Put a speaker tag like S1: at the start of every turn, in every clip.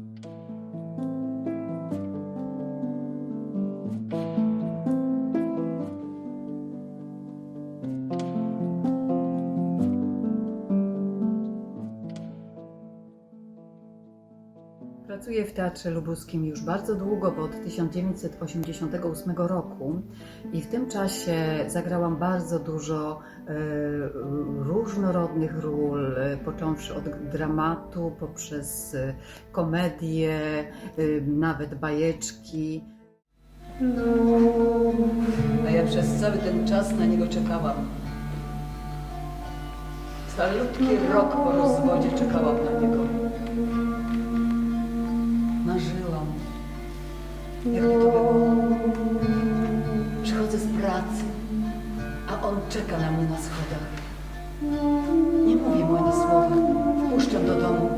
S1: Thank you. Pracuję w Teatrze Lubuskim już bardzo długo, bo od 1988 roku i w tym czasie zagrałam bardzo dużo e, różnorodnych ról, e, począwszy od dramatu, poprzez e, komedię, e, nawet bajeczki.
S2: A ja przez cały ten czas na niego czekałam. Calutki rok po rozwodzie czekałam na niego. Czeka na mnie na schodach. Nie mówię mu ani słowa. Puszczam do domu,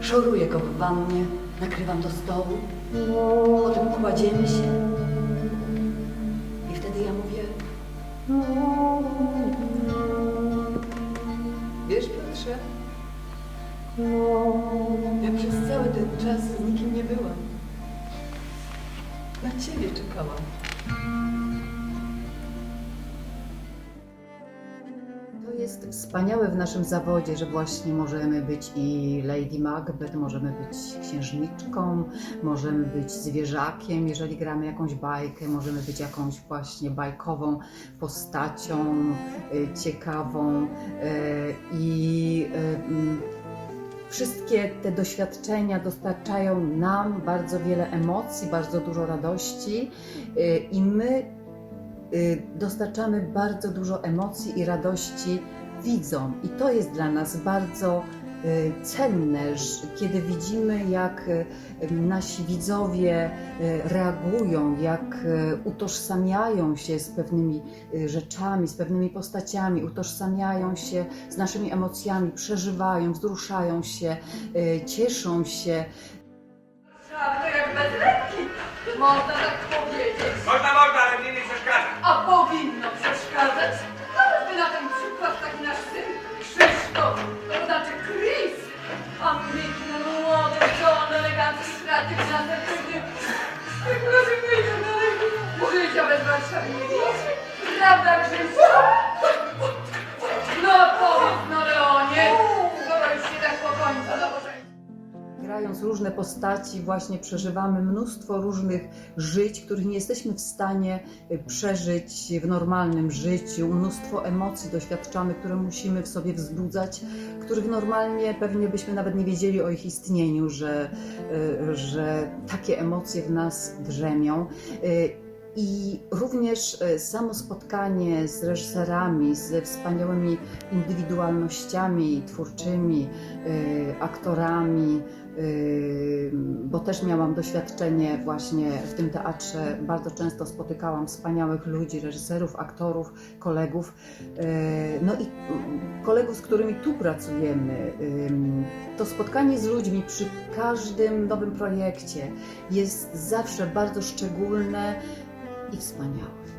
S2: szoruję go w wannie, nakrywam do stołu. Potem kładziemy się. I wtedy ja mówię, wiesz Piotrze, ja przez cały ten czas z nikim nie byłam. Na ciebie czekałam.
S1: Jest wspaniałe w naszym zawodzie, że właśnie możemy być i Lady Macbeth, możemy być księżniczką, możemy być zwierzakiem, jeżeli gramy jakąś bajkę, możemy być jakąś właśnie bajkową postacią, y, ciekawą y, i y, Wszystkie te doświadczenia dostarczają nam bardzo wiele emocji, bardzo dużo radości i my dostarczamy bardzo dużo emocji i radości widzom. I to jest dla nas bardzo y, cenne, że- kiedy widzimy, jak y, nasi widzowie y, reagują, jak utożsamiają się z pewnymi rzeczami, z pewnymi postaciami, utożsamiają się z naszymi emocjami, przeżywają, wzruszają się, cieszą się.
S3: A to jak bez ręki, można tak powiedzieć.
S4: Można, można, ale nie
S1: Grając różne postaci, właśnie przeżywamy mnóstwo różnych żyć, których nie jesteśmy w stanie y, przeżyć w normalnym życiu. Mnóstwo emocji doświadczamy, które musimy w sobie wzbudzać, których normalnie pewnie byśmy nawet nie wiedzieli o ich istnieniu, że, y, że takie emocje w nas drzemią. I również y, samo spotkanie z reżyserami, ze wspaniałymi indywidualnościami twórczymi, y, aktorami, y, bo też miałam doświadczenie właśnie w tym teatrze. Bardzo często spotykałam wspaniałych ludzi, reżyserów, aktorów, kolegów. No i kolegów, z którymi tu pracujemy. To spotkanie z ludźmi przy każdym nowym projekcie jest zawsze bardzo szczególne i